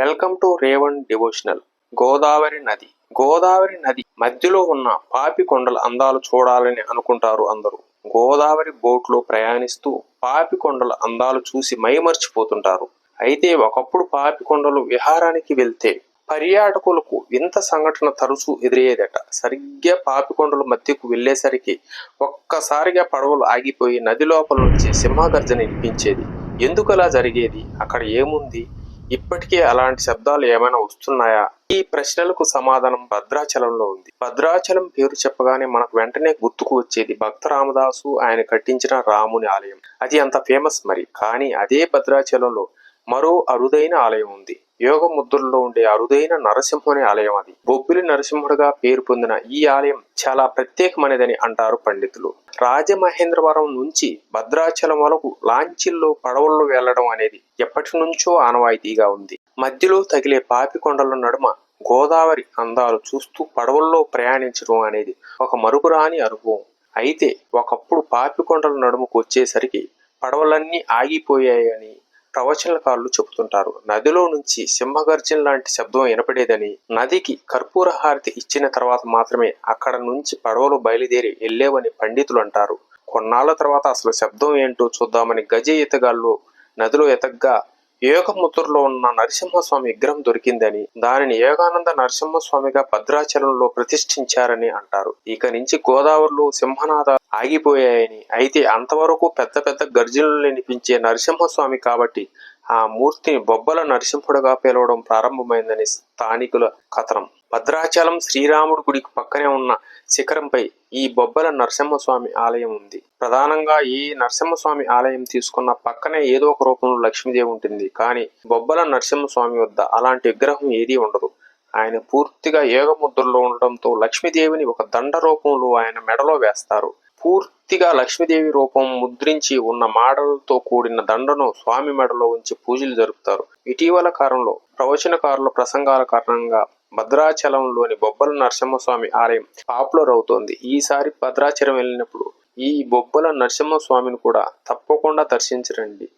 Welcome to Revan devotional. Godavari నది. గోదావరి నది మధ్యలో ఉన్న పాపి కొండల అందాలు చూడాలని అనుకుంటారు అందరూ. గోదావరి బోట్లో ప్రయాణిస్తూ పాపి కొండల అందాలు చూసి మైమర్చిపోతుంటారు. అయితే ఒకప్పుడు పాపి కొండలు విహారానికి వెళ్తే పర్యాటకులకు వింత సంఘటన తరచూ ఎదురయ్యేదట. సరిగ్గా పాపికొండల మధ్యకు వెళ్ళేసరికి ఒక్కసారిగా పడవలు ఆగిపోయి నది లోపల నుంచి సింహగర్జన వినిపించేది. ఎందుకు అలా జరిగేది? అక్కడ ఏముంది? ఇప్పటికే అలాంటి శబ్దాలు ఏమైనా వస్తున్నాయా? ఈ ప్రశ్నలకు సమాధానం భద్రాచలంలో ఉంది. భద్రాచలం పేరు చెప్పగానే మనకు వెంటనే గుర్తుకు వచ్చేది భక్త రామదాసు ఆయన కట్టించిన రాముని ఆలయం. అది అంత ఫేమస్ మరి. కానీ అదే భద్రాచలంలో మరో అరుదైన ఆలయం ఉంది. యోగ ముద్రలో ఉండే అరుదైన నరసింహుని ఆలయం అది. బొబ్బిలి నరసింహుడుగా పేరు పొందిన ఈ ఆలయం చాలా ప్రత్యేకమైనదని అంటారు పండితులు. రాజమహేంద్రవరం నుంచి భద్రాచలం వరకు లాంచీల్లో పడవల్లో వెళ్ళడం అనేది ఎప్పటి నుంచో ఆనవాయితీగా ఉంది. మధ్యలో తగిలే పాపి కొండల నడుమ గోదావరి అందాలు చూస్తూ పడవల్లో ప్రయాణించడం అనేది ఒక మరుగురాని అనుభవం. అయితే ఒకప్పుడు పాపి కొండల నడుముకు వచ్చేసరికి పడవలన్నీ ఆగిపోయాయని ప్రవచనకారులు చెబుతుంటారు. నదిలో నుంచి సింహగర్జన లాంటి శబ్దం వినపడేదని నదికి కర్పూర హారతి ఇచ్చిన తర్వాత మాత్రమే అక్కడ నుంచి పడవలు బయలుదేరి వెళ్ళేవని పండితులు అంటారు. కొన్నాళ్ళ తర్వాత అసలు శబ్దం ఏంటో చూద్దామని గజ ఈతగాళ్ళు నదిలో ఎతగ్గా యోగముద్రలో ఉన్న నరసింహస్వామి విగ్రహం దొరికిందని దానిని యోగానంద నరసింహస్వామిగా భద్రాచలంలో ప్రతిష్ఠించారని అంటారు. ఇక నుంచి గోదావరిలో సింహనాథ ఆగిపోయాయని అయితే అంతవరకు పెద్ద పెద్ద గర్జనలు వినిపించే నరసింహస్వామి కాబట్టి ఆ మూర్తిని బొబ్బల నరసింహుడుగా పిలవడం ప్రారంభమైందని స్థానికుల కథనం. భద్రాచలం శ్రీరాముడు గుడికి పక్కనే ఉన్న శిఖరంపై ఈ బొబ్బల నరసింహస్వామి ఆలయం ఉంది. ప్రధానంగా ఈ నరసింహస్వామి ఆలయం తీసుకున్న పక్కనే ఏదో ఒక రూపంలో లక్ష్మీదేవి ఉంటుంది. కానీ బొబ్బల నరసింహస్వామి వద్ద అలాంటి విగ్రహం ఏదీ ఉండదు. ఆయన పూర్తిగా ఏగముద్రలో ఉండడంతో లక్ష్మీదేవిని ఒక దండ రూపంలో ఆయన మెడలో వేస్తారు. పూర్తిగా లక్ష్మీదేవి రూపం ముద్రించి ఉన్న మాడలతో కూడిన దండను స్వామి మెడలో ఉంచి పూజలు జరుపుతారు. ఇటీవల కాలంలో ప్రవచనకారుల ప్రసంగాల కారణంగా భద్రాచలంలోని బొబ్బల నరసింహస్వామి ఆలయం పాపులర్ అవుతోంది. ఈసారి భద్రాచలం వెళ్ళినప్పుడు ఈ బొబ్బల నరసింహస్వామిని కూడా తప్పకుండా దర్శించరండి.